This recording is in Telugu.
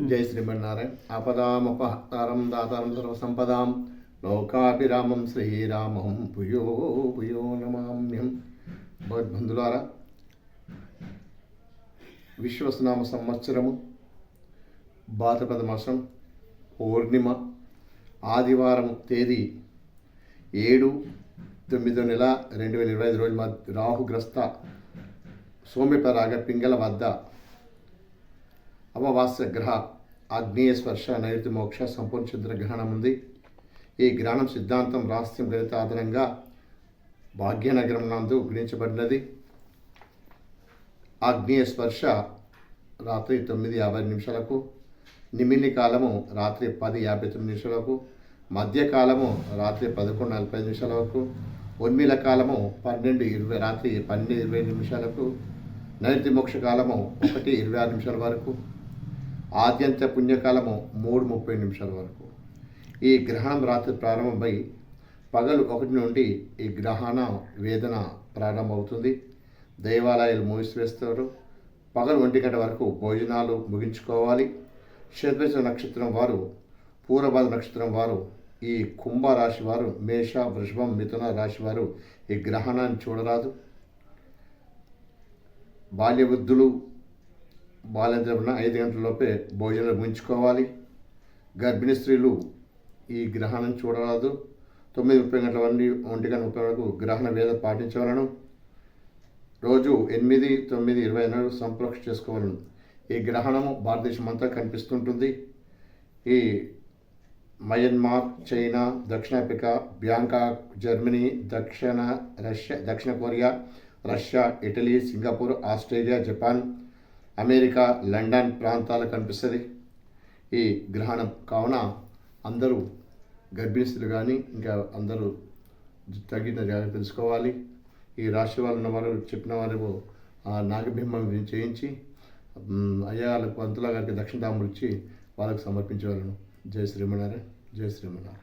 జై శ్రీమన్నారాయణ ఆపదామపహతారం దాతారం సర్వసంపదాం లోకాభిరామం శ్రీరామం భూయో భూయో నమామ్యం భగవద్బంధులారా విశ్వస్నామ సంవత్సరము భాద్రపద మాసం పౌర్ణిమ ఆదివారం తేదీ ఏడు తొమ్మిదో నెల రెండు వేల ఇరవై ఐదు రోజు మధ్య రాహుగ్రస్త సోమ్యపరాగ పింగళ వద్ద అమావాస్య గ్రహ ఆగ్నేయ స్పర్శ నైరుతి మోక్ష సంపూర్ణ చంద్రగ్రహణం ఉంది. ఈ గ్రహణం సిద్ధాంతం రాస్యం గణిత ఆధారంగా భాగ్యనగరం నందు గుణించబడినది. ఆగ్నేయ స్పర్శ రాత్రి తొమ్మిది యాభై నిమిషాలకు నిమిలి కాలము రాత్రి పది యాభై తొమ్మిది నిమిషాలకు మధ్యకాలము రాత్రి పదకొండు నలభై నిమిషాల వరకు ఉన్మిల కాలము పన్నెండు ఇరవై రాత్రి పన్నెండు ఇరవై నిమిషాలకు నైరుతి మోక్ష కాలము ఒకటి ఇరవై ఆరు నిమిషాల వరకు ఆద్యంత పుణ్యకాలము మూడు ముప్పై నిమిషాల వరకు. ఈ గ్రహణం రాత్రి ప్రారంభమై పగలు ఒకటి నుండి ఈ గ్రహణ వేదన ప్రారంభమవుతుంది. దేవాలయాలు మూసివేస్తారు. పగలు ఒంటి గంట వరకు భోజనాలు ముగించుకోవాలి. శతభిష నక్షత్రం వారు పూర్వభాద నక్షత్రం వారు ఈ కుంభరాశి వారు మేష వృషభం మిథున రాశి వారు ఈ గ్రహణాన్ని చూడరాదు. బాల్య వృద్ధులు బాల్యంత్రమున ఐదు గంటలలోపే భోజనం ఉంచుకోవాలి గర్భిణీ స్త్రీలు ఈ గ్రహణం చూడరాదు. తొమ్మిది ముప్పై గంటల వండి ఒంటి గంట ముప్పై వరకు గ్రహణ వేద పాటించవలను. రోజు ఎనిమిది తొమ్మిది ఇరవై నాలుగు సంప్రోక్ష చేసుకోవాలను. ఈ గ్రహణము భారతదేశం అంతా కనిపిస్తుంటుంది. ఈ మయన్మార్ చైనా దక్షిణాఫ్రికా బ్యాంకాక్ జర్మనీ దక్షిణ రష్యా దక్షిణ Korea Russia Italy Singapore Australia Japan America London ప్రాంతాలు కనిపిస్తుంది. ఈ గ్రహణం కావున అందరూ గర్భిణీస్తులు కానీ ఇంకా అందరూ తగిన జాగ్రత్త తెలుసుకోవాలి. ఈ రాశి వాళ్ళు ఉన్నవారు చెప్పిన వారు ఆ నాగబింబం చేయించి మ్, పంతుల గారికి దక్షిణ తాములు ఇచ్చి వాళ్ళకి సమర్పించగలను జయ శ్రీమణారాయణ జై శ్రీమన్నారాయణ.